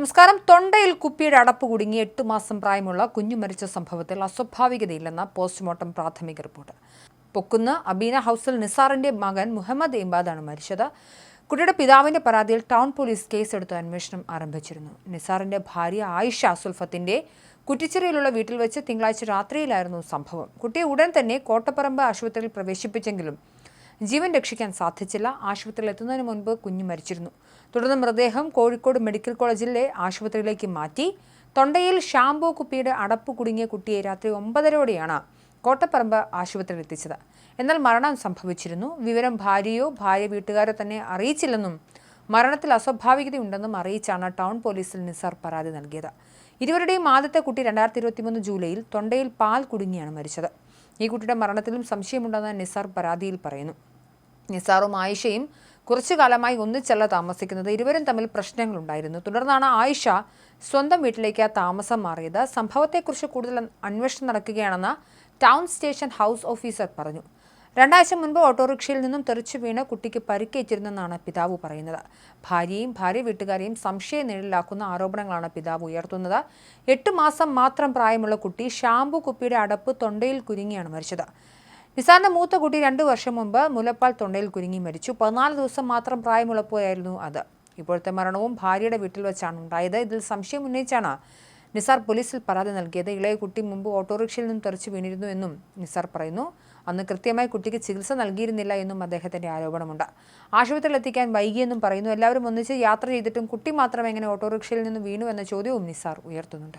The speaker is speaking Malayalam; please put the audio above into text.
നമസ്കാരം. തൊണ്ടയിൽ കുപ്പിയുടെ അടപ്പ് കുടുങ്ങി എട്ട് മാസം പ്രായമുള്ള കുഞ്ഞു മരിച്ച സംഭവത്തിൽ അസ്വാഭാവികതയില്ലെന്ന പോസ്റ്റ്മോർട്ടം പ്രാഥമിക റിപ്പോർട്ട്. പൊക്കുന്ന അബീന ഹൗസിൽ നിസാറിന്റെ മകൻ മുഹമ്മദ് ഇംബാദാണ് മരിച്ചത്. കുട്ടിയുടെ പിതാവിന്റെ പരാതിയിൽ ടൗൺ പോലീസ് കേസെടുത്ത് അന്വേഷണം ആരംഭിച്ചിരുന്നു. നിസാറിന്റെ ഭാര്യ ആയിഷ സുൽഫത്തിന്റെ കുറ്റിച്ചിറയിലുള്ള വീട്ടിൽ വെച്ച് തിങ്കളാഴ്ച രാത്രിയിലായിരുന്നു സംഭവം. കുട്ടിയെ ഉടൻ തന്നെ കോട്ടപ്പറമ്പ് ആശുപത്രിയിൽ പ്രവേശിപ്പിച്ചെങ്കിലും ജീവൻ രക്ഷിക്കാൻ സാധിച്ചില്ല. ആശുപത്രിയിൽ എത്തുന്നതിന് മുൻപ് കുഞ്ഞു മരിച്ചിരുന്നു. തുടർന്ന് മൃതദേഹം കോഴിക്കോട് മെഡിക്കൽ കോളേജിലെ ആശുപത്രിയിലേക്ക് മാറ്റി. തൊണ്ടയിൽ ഷാംപൂ കുപ്പിയുടെ അടപ്പ് കുടുങ്ങിയ കുട്ടിയെ രാത്രി ഒമ്പതരയോടെയാണ് കോട്ടപ്പറമ്പ് ആശുപത്രിയിൽ എത്തിച്ചത്. എന്നാൽ മരണം സംഭവിച്ചിരുന്നു. വിവരം ഭാര്യയോ ഭാര്യ വീട്ടുകാരോ തന്നെ അറിയിച്ചില്ലെന്നും മരണത്തിൽ അസ്വാഭാവികതയുണ്ടെന്നും അറിയിച്ചാണ് ടൗൺ പോലീസിൽ നിസാർ പരാതി നൽകിയത്. ഇരുവരുടെയും ആദ്യത്തെ കുട്ടി രണ്ടായിരത്തി ഇരുപത്തിമൂന്ന് ജൂലൈയിൽ തൊണ്ടയിൽ പാൽ കുടുങ്ങിയാണ് മരിച്ചത്. ഈ കുട്ടിയുടെ മരണത്തിലും സംശയമുണ്ടെന്ന് നിസാർ പരാതിയിൽ പറയുന്നു. നിസാറും ആയിഷയും കുറച്ചു കാലമായി ഒന്നിച്ചല്ല താമസിക്കുന്നത്. ഇരുവരും തമ്മിൽ പ്രശ്നങ്ങളുണ്ടായിരുന്നു. തുടർന്നാണ് ആയിഷ സ്വന്തം വീട്ടിലേക്ക് താമസം മാറിയത്. സംഭവത്തെക്കുറിച്ച് കൂടുതൽ അന്വേഷണം നടക്കുകയാണെന്ന് ടൗൺ സ്റ്റേഷൻ ഹൗസ് ഓഫീസർ പറഞ്ഞു. രണ്ടാഴ്ച മുൻപ് ഓട്ടോറിക്ഷയിൽ നിന്നും തെറിച്ചു വീണ് കുട്ടിക്ക് പരിക്കേറ്റിരുന്നെന്നാണ് പിതാവ് പറയുന്നത്. ഭാര്യയും ഭാര്യ വീട്ടുകാരെയും സംശയ നിഴലിലാക്കുന്ന ആരോപണങ്ങളാണ് പിതാവ് ഉയർത്തുന്നത്. എട്ട് മാസം മാത്രം പ്രായമുള്ള കുട്ടി ഷാംപു കുപ്പിയുടെ അടപ്പ് തൊണ്ടയിൽ കുരുങ്ങിയാണ് മരിച്ചത്. നിസാറിന്റെ മൂത്ത കുട്ടി രണ്ടു വർഷം മുമ്പ് മുലപ്പാൽ തൊണ്ടയിൽ കുരുങ്ങി മരിച്ചു. പതിനാല് ദിവസം മാത്രം പ്രായമുള്ളപ്പോഴായിരുന്നു അത്. ഇപ്പോഴത്തെ മരണവും ഭാര്യയുടെ വീട്ടിൽ വെച്ചാണ് ഉണ്ടായത്. ഇതിൽ സംശയം ഉന്നയിച്ചാണ് നിസാർ പോലീസിൽ പരാതി നൽകിയത്. ഇളയ കുട്ടി മുമ്പ് ഓട്ടോറിക്ഷയിൽ നിന്നും തെറിച്ചു വീണിരുന്നു എന്നും നിസാർ പറയുന്നു. അന്ന് കൃത്യമായി കുട്ടിക്ക് ചികിത്സ നൽകിയിരുന്നില്ല എന്നും അദ്ദേഹത്തിന്റെ ആരോപണമുണ്ട്. ആശുപത്രിയിൽ എത്തിക്കാൻ വൈകിയെന്നും പറയുന്നു. എല്ലാവരും ഒന്നിച്ച് യാത്ര ചെയ്തിട്ടും കുട്ടി മാത്രം എങ്ങനെ ഓട്ടോറിക്ഷയിൽ നിന്ന് വീണു എന്ന ചോദ്യവും നിസാർ ഉയർത്തുന്നുണ്ട്.